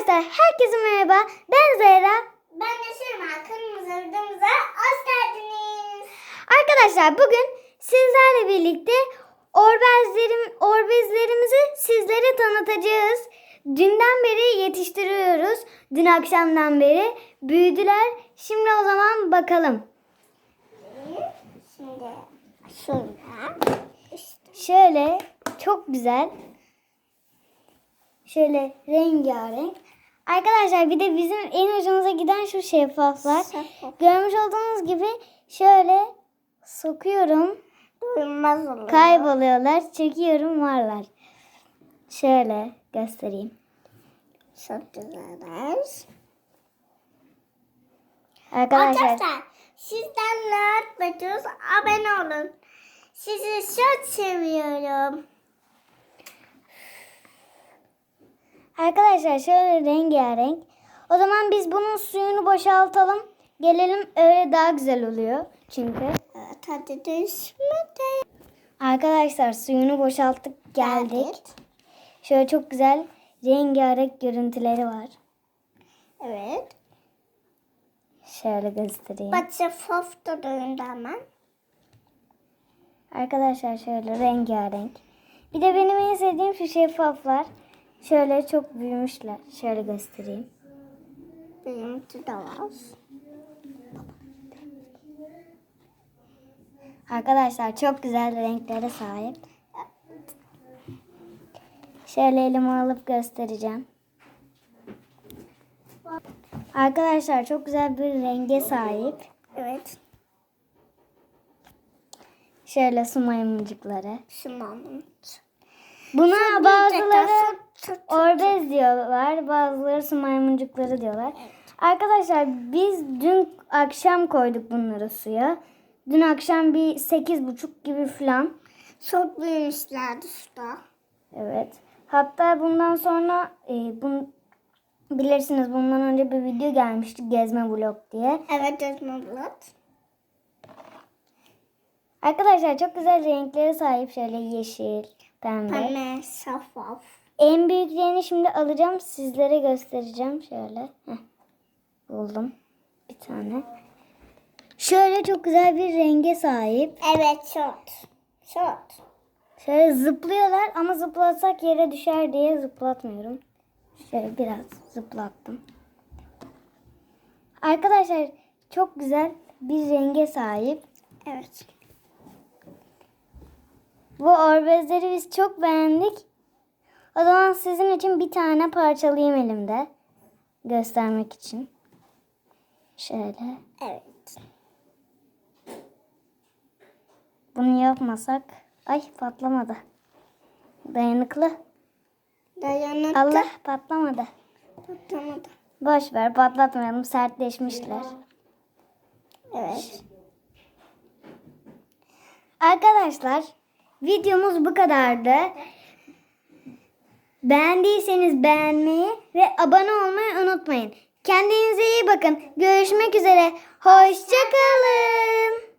Arkadaşlar herkese merhaba. Ben Zehra. Ben de Şirma. Kırmızı hoş geldiniz. Arkadaşlar bugün sizlerle birlikte orbezlerim, orbezlerimizi sizlere tanıtacağız. Dünden beri yetiştiriyoruz. Dün akşamdan beri büyüdüler. Şimdi o zaman bakalım. Şimdi şurada. Şöyle çok güzel. Şöyle rengarenk. Arkadaşlar bir de bizim en ucumuza giden şu şeffaflar. Şeffaf. Görmüş olduğunuz gibi şöyle sokuyorum. Durmaz olur. Kayboluyorlar. Çekiyorum varlar. Şöyle göstereyim. Çok güzeller. Arkadaşlar Arkadaşlar sizden ne bekliyoruz? Abone olun. Sizi çok seviyorum. Arkadaşlar şöyle rengarenk. O zaman biz bunun suyunu boşaltalım. Gelelim öyle daha güzel oluyor. Çünkü Evet hadi düşmedi. arkadaşlar suyunu boşalttık geldik. Şöyle çok güzel rengarenk görüntüleri var. Evet. Şöyle göstereyim. Bak şeffaf duruyordu hemen. Arkadaşlar şöyle rengarenk. Bir de benim en sevdiğim şu şeffaflar. Şöyle çok büyümüşler. Şöyle göstereyim. Benimki de var. Arkadaşlar çok güzel renklere sahip. Şöyle elime alıp göstereceğim. Arkadaşlar çok güzel bir renge sahip. Evet. Şöyle su maymuncukları. Şundan. Buna bazıları orbez diyorlar. Bazıları su maymuncukları diyorlar. Arkadaşlar biz dün akşam koyduk bunları suya. Dün akşam bir sekiz buçuk gibi falan. çok büyümüşlerdi suda. Evet. Hatta bundan sonra e, bun, bilirsiniz bundan önce bir video gelmişti gezme vlog diye. Evet Özma Bulat. Arkadaşlar çok güzel renklere sahip şöyle yeşil, pembe. Pembe, şeffaf. En büyüklerini şimdi alacağım sizlere göstereceğim şöyle. Heh, buldum bir tane. Şöyle çok güzel bir renge sahip. Evet şort. Şort. Şöyle zıplıyorlar ama zıplatsak yere düşer diye zıplatmıyorum. Şöyle biraz zıplattım. Arkadaşlar çok güzel bir renge sahip. Evet. Bu orbezleri biz çok beğendik. O zaman sizin için bir tane parçalayayım elimde. Göstermek için. Şöyle. Evet. Bunu yapmasak. Ay patlamadı. Dayanıklı. Dayanıklı. Allah patlamadı. Tutamadı. Boş ver patlatmayalım sertleşmişler. Evet. Arkadaşlar videomuz bu kadardı. Beğendiyseniz beğenmeyi ve abone olmayı unutmayın. Kendinize iyi bakın. Görüşmek üzere. Hoşçakalın.